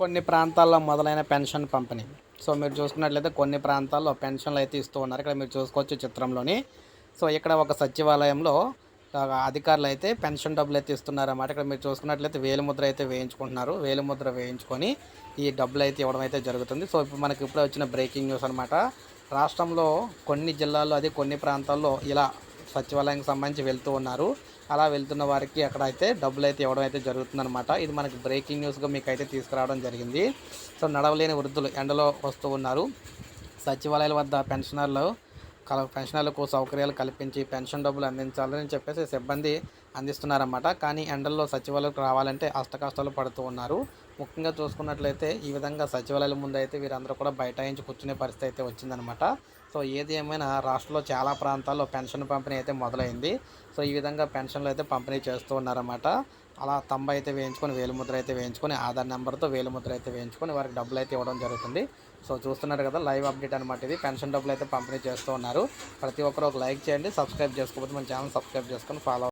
కొన్ని ప్రాంతాల్లో మొదలైన పెన్షన్ పంపిణీ. సో మీరు చూసుకున్నట్లయితే కొన్ని ప్రాంతాల్లో పెన్షన్లు అయితే ఇస్తూ ఉన్నారు. ఇక్కడ మీరు చూసుకోవచ్చు చిత్రంలోని. సో ఇక్కడ ఒక సచివాలయంలో అధికారులు అయితే పెన్షన్ డబ్బులు అయితే ఇస్తున్నారన్నమాట. ఇక్కడ మీరు చూసుకున్నట్లయితే వేలిముద్ర అయితే వేయించుకుంటున్నారు. వేలిముద్ర వేయించుకొని ఈ డబ్బులు అయితే ఇవ్వడం అయితే జరుగుతుంది. సో ఇప్పుడు మనకి ఇప్పుడే వచ్చిన బ్రేకింగ్ న్యూస్ అనమాట రాష్ట్రంలో కొన్ని జిల్లాల్లో అది కొన్ని ప్రాంతాల్లో ఇలా సచివాలయానికి సంబంధించి వెళ్తూ ఉన్నారు. అలా వెళ్తున్న వారికి అక్కడ అయితే డబ్బులు అయితే ఇవ్వడం అయితే జరుగుతుందన్నమాట. ఇది మనకి బ్రేకింగ్ న్యూస్గా మీకు అయితే తీసుకురావడం జరిగింది. సో నడవలేని వృద్ధులు ఎండలో వస్తూ ఉన్నారు. సచివాలయాల వద్ద పెన్షనర్లు కల పెన్షనర్లకు సౌకర్యాలు కల్పించి పెన్షన్ డబ్బులు అందించాలని చెప్పేసి సిబ్బంది అందిస్తున్నారన్నమాట. కానీ ఎండల్లో సచివాలయంకు రావాలంటే అష్టకష్టాలు పడుతూ ఉన్నారు. ముఖ్యంగా చూసుకున్నట్లయితే ఈ విధంగా సచివాలయాల ముందు అయితే వీరందరూ కూడా బైఠాయించి కూర్చునే పరిస్థితి అయితే వచ్చిందనమాట సో ఏది ఏమైనా రాష్ట్రంలో చాలా ప్రాంతాల్లో పెన్షన్ పంపిణీ అయితే మొదలైంది. సో ఈ విధంగా పెన్షన్లు అయితే పంపిణీ చేస్తూ ఉన్నారన్నమాట. అలా తంబ అయితే వేయించుకొని వేలుముద్ర అయితే వేయించుకొని ఆధార్ నెంబర్తో వేలుముద్ర అయితే వేయించుకొని వారికి డబ్బులు అయితే ఇవ్వడం జరుగుతుంది. సో చూస్తున్నారు కదా లైవ్ అప్డేట్ అనమాట ఇది. పెన్షన్ డబ్బులు అయితే పంపిణీ చేస్తూ ఉన్నారు. ప్రతి ఒక్కరు ఒక లైక్ చేయండి సబ్స్క్రైబ్ చేసుకోకపోతే మన ఛానల్ సబ్స్క్రైబ్ చేసుకొని ఫాలో